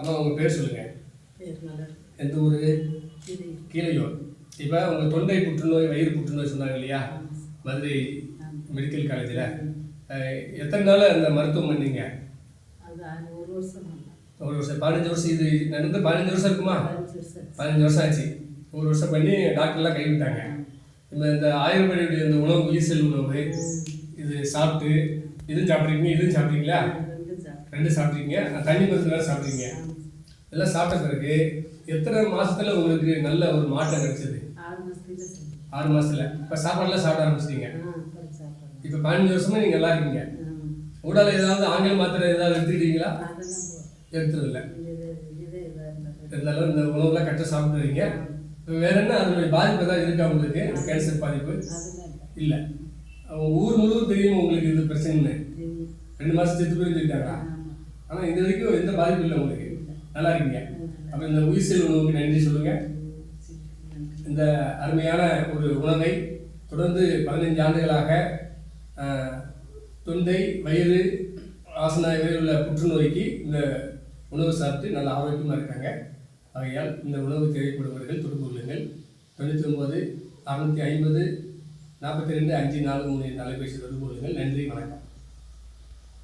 அம்மா உங்கள் பேர் சொல்லுங்கள் எந்த ஊர்? கீழையூர். இப்போ உங்கள் தொண்டை புற்றுநோய் வயிறு புற்றுநோய் சொன்னாங்க இல்லையா? மதுரை மெடிக்கல் காலேஜில். எத்தனை நாள் அந்த மருத்துவம் பண்ணீங்க? ஒரு வருஷம் ஆகும். ஒரு வருஷம் பதினஞ்சு வருஷம். இது நடந்து பதினஞ்சு வருஷம் இருக்குமா? பதினஞ்சு வருஷம் ஆச்சு. ஒரு வருஷம் பண்ணி டாக்டர்லாம் கைவிட்டாங்க. இப்போ இந்த ஆயுர்வேதியுடைய இந்த உணவு ஈசல் உணவு இது சாப்பிட்டு இதுவும் சாப்பிட்றீங்க இதுவும் சாப்பிட்றீங்களா? ரெண்டு சாப்பிட்றீங்க தண்ணி மருந்து வேறு சாப்பிட்றீங்க எல்லாம் சாப்பிட்ட பிறகு எத்தனை மாசத்துல உங்களுக்கு நல்ல ஒரு மாற்றம் கிடைச்சது? ஆறு மாசத்துல இப்போ சாப்பாடுலாம் சாப்பிட ஆரம்பிச்சிட்டீங்க. இப்போ பதினஞ்சு வருஷமா நீங்க நல்லா இருக்கீங்க. உடல் ஏதாவது ஆங்கில மாத்திரை ஏதாவது எடுத்துக்கிட்டீங்களா? இருந்தது இருந்தாலும் இந்த உணவுலாம் கரெக்டாக சாப்பிடுறீங்க இப்போ வேற என்ன அதனுடைய பாதிப்பு ஏதாவது இருக்கா உங்களுக்கு? கேன்சர் பாதிப்பு? இல்லை. ஊர் முழுவதும் தெரியும் உங்களுக்கு இது பிரச்சனைன்னு. ரெண்டு மாசம் செத்து போய் சொல்லிட்டாங்களா ஆமா. ஆனால் இது வரைக்கும் எந்த பாதிப்பும் இல்லை உங்களுக்கு. நல்லா இருக்கீங்க. அப்போ இந்த உயிர் செல் உணவுக்கு நன்றி சொல்லுங்கள் இந்த அருமையான ஒரு உணவை தொடர்ந்து பதினைஞ்சு ஆண்டுகளாக தொண்டை வயிறு ஆசன உள்ள புற்றுநோய்க்கு இந்த உணவு சாப்பிட்டு நல்ல ஆரோக்கியமாக இருக்காங்க. ஆகையால் இந்த உணவு தேவைப்படுபவர்கள் தொடர்பு கொள்ளுங்கள். தொண்ணூற்றி ஒம்பது அறுநூற்றி ஐம்பது நாற்பத்தி ரெண்டு அஞ்சு நாலு மூணு தொலைபேசி தொடர்பு கொள்ளுங்கள். நன்றி வணக்கம்.